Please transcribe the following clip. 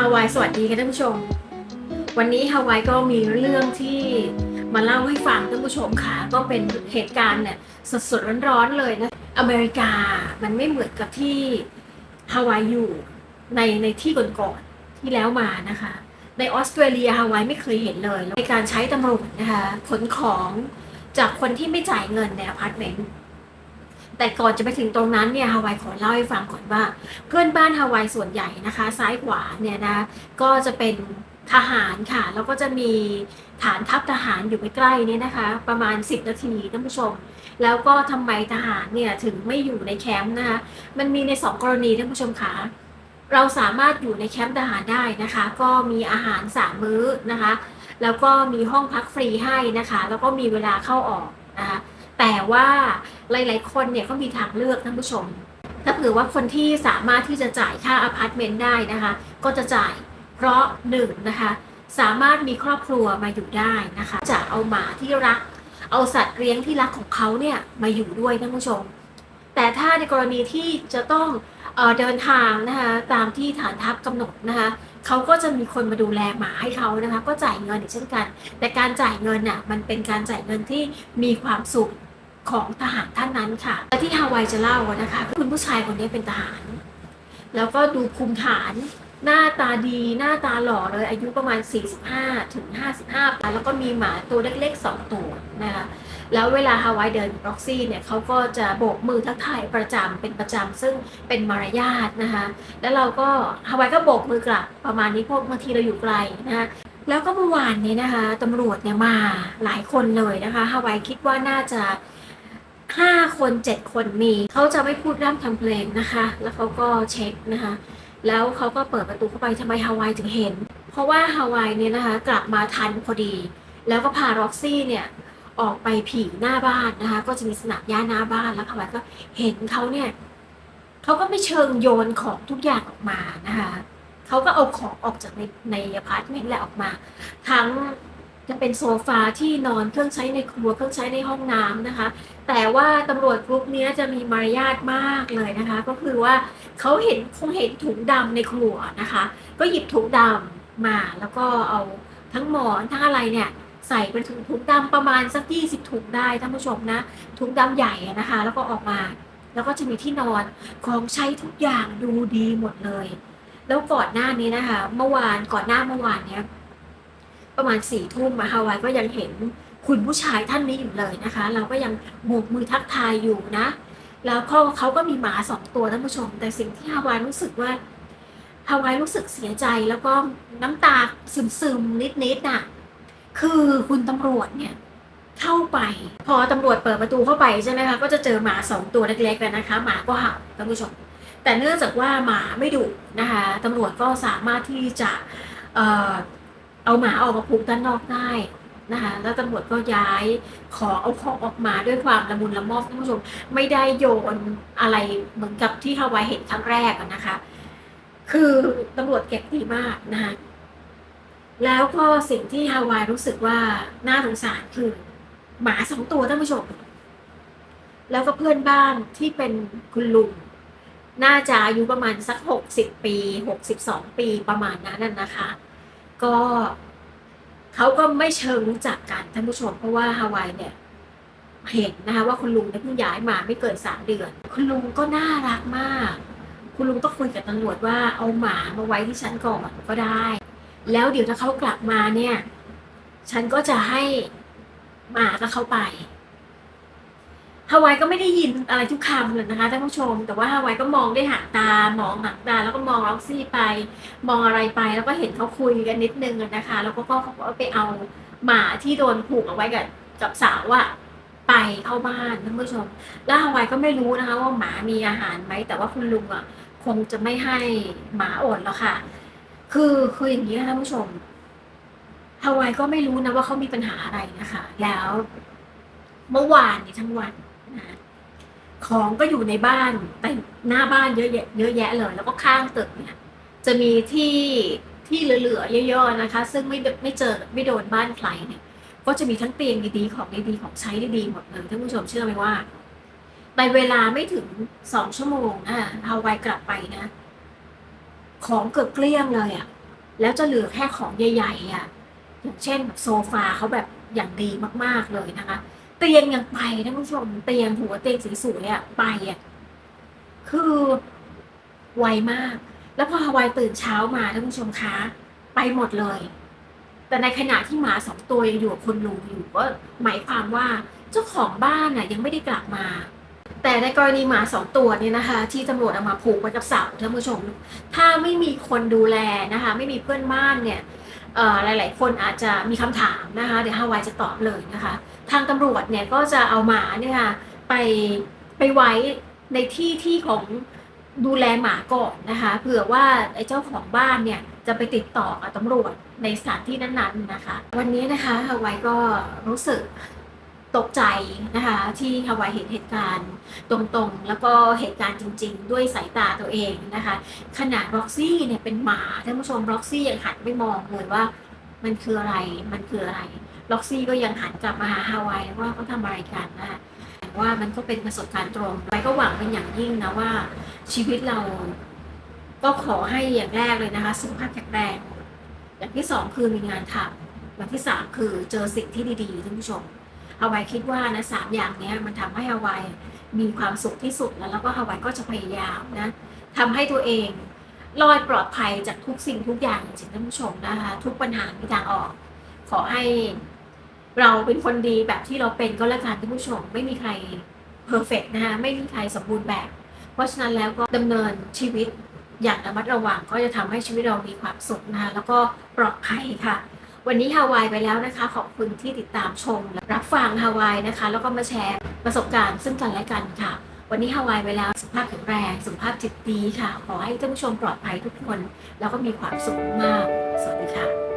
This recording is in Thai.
ฮาวายสวัสดีค่ะท่านผู้ชม วันนี้ฮาวายก็มีเรื่องที่มาเล่าให้ฟังท่านผู้ชมค่ะ ก็เป็นเหตุการณ์เนี่ยสดๆร้อนๆเลยนะ อเมริกามันไม่เหมือนกับที่ฮาวายอยู่ในในที่ก่อนๆที่แล้วมานะคะ ในออสเตรเลียฮาวายไม่เคยเห็นเลยในการใช้ตำรวจนะคะขนของจากคนที่ไม่จ่ายเงินในอพาร์ตเมนต์ แต่ก่อนจะไปถึงตรงนั้นเนี่ยฮาวายขอเล่าให้ฟังก่อนว่า เพื่อนบ้านฮาวายส่วนใหญ่นะคะ ซ้ายขวาเนี่ยนะก็จะเป็นทหารค่ะ แล้วก็จะมีฐานทัพทหารอยู่ใกล้ๆนี่นะคะ ประมาณ 10 นาทีท่านผู้ชม แล้วก็ทำไมทหารเนี่ยถึงไม่อยู่ในแคมป์นะคะ มันมีใน 2 กรณีท่านผู้ชมค่ะเราสามารถอยู่ในแคมป์ทหารได้นะคะ ก็มีอาหารสามมื้อนะคะ แล้วก็มีห้องพักฟรีให้นะคะ แล้วก็มีเวลาเข้าออกนะคะแต่ว่า หลายๆ คนเนี่ยเขามีทางเลือกท่านผู้ชม ถ้าเผื่อว่าคนที่สามารถที่จะจ่ายค่าอพาร์ตเมนต์ได้นะคะ ก็จะจ่ายเพราะหนึ่งนะคะ สามารถมีครอบครัวมาอยู่ได้นะคะ จะเอาหมาที่รัก เอาสัตว์เลี้ยงที่รักของเขาเนี่ยมาอยู่ด้วยท่านผู้ชม แต่ถ้าในกรณีที่จะต้องเอเดินทางนะคะตามที่ฐานทัพกำหนดนะคะเขาก็จะมีคนมาดูแลหมาให้เขานะคะ ก็จ่ายเงินอีกเช่นกัน แต่การจ่ายเงินน่ะมันเป็นการจ่ายเงินที่มีความสุข ของทหารท่านนั้นค่ะและที่ฮาวายจะเล่านะคะคุณผู้ชายคนนี้เป็นทหาร แล้วก็ดูภูมิฐาน หน้าตาดีหน้าตาหล่อเลยอายุประมาณ 45ถึง55ปีแล้วก็มีหมาตัวเล็กๆ 2 ตัวนะคะแล้วเวลาฮาวายเดินร็อกซี่เนี่ยเขาก็จะโบกมือทักทายประจำเป็นประจำซึ่งเป็นมารยาทนะคะแล้วเราก็ฮาวายก็โบกมือกลับประมาณนี้เพราะบางทีเราอยู่ไกลนะคะแล้วก็เมื่อวานนี้นะคะตำรวจเนี่ยมาหลายคนเลยนะคะฮาวายคิดว่าน่าจะ ห้าคนเจ็ดคนมี เขาจะไม่พูดร่ำทำเพลงนะคะ แล้วเขาก็เช็คนะคะ แล้วเขาก็เปิดประตูเข้าไปทำไมฮาวายถึงเห็น เพราะว่าฮาวายเนี่ยนะคะกลับมาทันพอดี แล้วก็พาร็อกซี่เนี่ยออกไปผีหน้าบ้านนะคะ ก็จะมีสนามหญ้าหน้าบ้านแล้วฮาวายก็เห็นเขาเนี่ยเขาก็ไม่เชิงโยนของทุกอย่างออกมานะคะเขาก็เอาของออกจากในในอพาร์ตเมนต์แหละออกมา ทั้ง จะเป็นโซฟาที่นอนเครื่องใช้ในครัวเครื่องใช้ในห้องน้ำนะคะ แต่ว่าตำรวจกรุ๊ปนี้จะมีมารยาทมากเลยนะคะ ก็คือว่าเขาเห็นคงเห็นถุงดำในครัวนะคะ ก็หยิบถุงดำมาแล้วก็เอาทั้งหมอนทั้งอะไรเนี่ยใส่เป็นถุงถุงดำประมาณสักยี่สิบถุงได้ท่านผู้ชมนะถุงดำใหญ่นะคะ แล้วก็ออกมา แล้วก็จะมีที่นอนของใช้ทุกอย่างดูดีหมดเลย แล้วก่อนหน้านี้นะคะ เมื่อวานก่อนหน้าเมื่อวานเนี้ย ประมาณสี่ทุ่มมาฮาวายก็ยังเห็นคุณผู้ชายท่านนี้อยู่เลยนะคะ เราก็ยังโบกมือทักทายอยู่นะ แล้วเขาเขาก็มีหมาสองตัวท่านผู้ชม แต่สิ่งที่ฮาวายรู้สึกว่าฮาวายรู้สึกเสียใจแล้วก็น้ำตาซึมซึมนิดนิดๆน่ะ คือคุณตำรวจเนี่ยเข้าไปพอตำรวจเปิดประตูเข้าไปใช่ไหมคะก็จะเจอหมาสองตัวเล็กๆกันนะคะ หมาก็เห่าท่านผู้ชม แต่เนื่องจากว่าหมาไม่ดุนะคะตำรวจก็สามารถที่จะ เอาหมาออกมาผูกด้านนอกได้นะคะแล้วตำรวจก็ย้ายขอเอาของออกมาด้วยความละมุนละม่อมท่านผู้ชมไม่ได้โยนอะไรเหมือนกับที่ฮาวายเห็นครั้งแรกนะคะ คือตำรวจเก็บดีมากนะคะแล้วก็สิ่งที่ฮาวายรู้สึกว่าน่าสงสารคือ หมาสองตัวท่านผู้ชม แล้วก็เพื่อนบ้านที่เป็นคุณลุงน่าจะอายุประมาณสักหกสิบปีหกสิบสองปีประมาณนั้นนะคะ ก็เขาก็ไม่เชิงรู้จักกันท่านผู้ชมเพราะว่าฮาวายเนี่ยเห็นนะคะว่าคุณลุงเนี่ยเพิ่งย้ายมาไม่เกินสามเดือน คุณลุงก็น่ารักมาก คุณลุงต้องคุยกับตำรวจว่าเอาหมามาไว้ที่ฉันก่อนก็ได้ แล้วเดี๋ยวถ้าเขากลับมาเนี่ย ฉันก็จะให้หมากับเขาไป ฮาวายก็ไม่ได้ยินอะไรทุกคำเลยนะคะท่านผู้ชม แต่ว่าฮาวายก็มองได้วยหางตามองหางตาแล้วก็มองล็อกซี่ไป มองอะไรไปแล้วก็เห็นเขาคุยกันนิดนึงนะคะ แล้วก็เขาก็ไปเอาหมาที่โดนผูกเอาไว้กับกับสาวอะไปเข้าบ้านท่านผู้ชม แล้วฮาวายก็ไม่รู้นะคะ ว่าหมามีอาหารไหมแต่ว่าคุณลุงอะคงจะไม่ให้หมาอดหรอกค่ะ คือคืออย่างนี้ค่ะท่านผู้ชมฮาวายก็ไม่รู้นะว่าเขามีปัญหาอะไรนะคะ แล้ว เมื่อวานนี้ทั้งวัน ของก็อยู่ในบ้านแต่หน้าบ้านเยอะแยะเยอะแยะเลย แล้วก็ข้างตึกเนี่ยจะมีที่ที่เหลือๆเยอะๆนะคะ ซึ่งไม่ไม่เจอไม่โดนบ้านใครเนี่ยก็จะมีทั้งเตียงดีๆของดีๆของใช้ดีๆหมดเลยท่านผู้ชมเชื่อไหมว่าในเวลาไม่ถึงสองชั่วโมงอะฮาไวายกลับไปนะ ของเกือบเกลี้ยงเลยอะแล้วจะเหลือแค่ของใหญ่ๆอะอย่างเช่นโซฟาเขาแบบอย่างดีมากๆเลยนะคะ เตียงยังไปท่านผู้ชมเตียงหัวเตียงสีสวยอะไปอะคือไวมาก แล้วพอฮาวายตื่นเช้ามาท่านผู้ชมคะไปหมดเลย แต่ในขณะที่หมาสองตัวยังอยู่กับคุณลุงอยู่ก็หมายความว่าเจ้าของบ้านน่ะยังไม่ได้กลับมา แต่ในกรณีหมาสองตัวเนี่ยนะคะ ที่ตำรวจเอามาผูกไว้กับเสาท่านผู้ชม ถ้าไม่มีคนดูแลนะคะ ไม่มีเพื่อนบ้านเนี่ย หลาย ๆ คนอาจจะมีคำถามนะคะ เดี๋ยวฮาวายจะตอบเลยนะคะ ทางตำรวจเนี่ยก็จะเอาหมาเนี่ยค่ะไปไปไว้ในที่ที่ของดูแลหมาก่อนนะคะเผื่อว่าไอ้เจ้าของบ้านเนี่ยจะไปติดต่อกับตำรวจในสถานที่นั้น ๆ นะคะ วันนี้นะคะฮาวายก็รู้สึก ตกใจนะคะ ที่ฮาวายเห็นเหตุการณ์ตรงๆ แล้วก็เหตุการณ์จริง ๆ ด้วยสายตาตัวเองนะคะ ขนาดร็อกซี่เนี่ยเป็นหมาท่านผู้ชมร็อกซี่ยังหันไปมองเลยว่า มันคืออะไรมันคืออะไรล็อกซี่ก็ยังหันกลับมาหาฮาวายว่าเขาทำอะไรกันนะคะว่ามันก็เป็นประสบการณ์ตรงไปก็หวังเป็นอย่างยิ่งนะว่า ชีวิตเราก็ขอให้อย่างแรกเลยนะคะสุขภาพแข็งแรง อย่างที่สองคือมีงานทำอย่างที่สามคือเจอสิ่งที่ดีๆท่านผู้ชม ฮาวายคิดว่านะสามอย่างนี้มันทำให้ฮาวายมีความสุขที่สุดแล้วแล้วก็ฮาวายก็จะพยายามนะทำให้ตัวเองรอดปลอดภัยจากทุกสิ่งทุกอย่างจริงท่านผู้ชมนะคะทุกปัญหามีทางออก ขอให้เราเป็นคนดีแบบที่เราเป็นก็แล้วกันท่านผู้ชมไม่มีใครเพอร์เฟกนะคะไม่มีใครสมบูรณ์แบบ เพราะฉะนั้นแล้วก็ดำเนินชีวิตอย่างระมัดระวังก็จะทำให้ชีวิตเรามีความสุขนะคะแล้วก็ปลอดภัยค่ะ วันนี้ฮาวายไปแล้วนะคะ ขอบคุณที่ติดตามชมและรับฟังฮาวายนะคะ แล้วก็มาแชร์ประสบการณ์ซึ่งกันและกันค่ะ วันนี้ฮาวายไปแล้วสุขภาพแข็งแรงสุขภาพจิตดีค่ะ ขอให้ท่านผู้ชมปลอดภัยทุกคน แล้วก็มีความสุขมาก สวัสดีค่ะ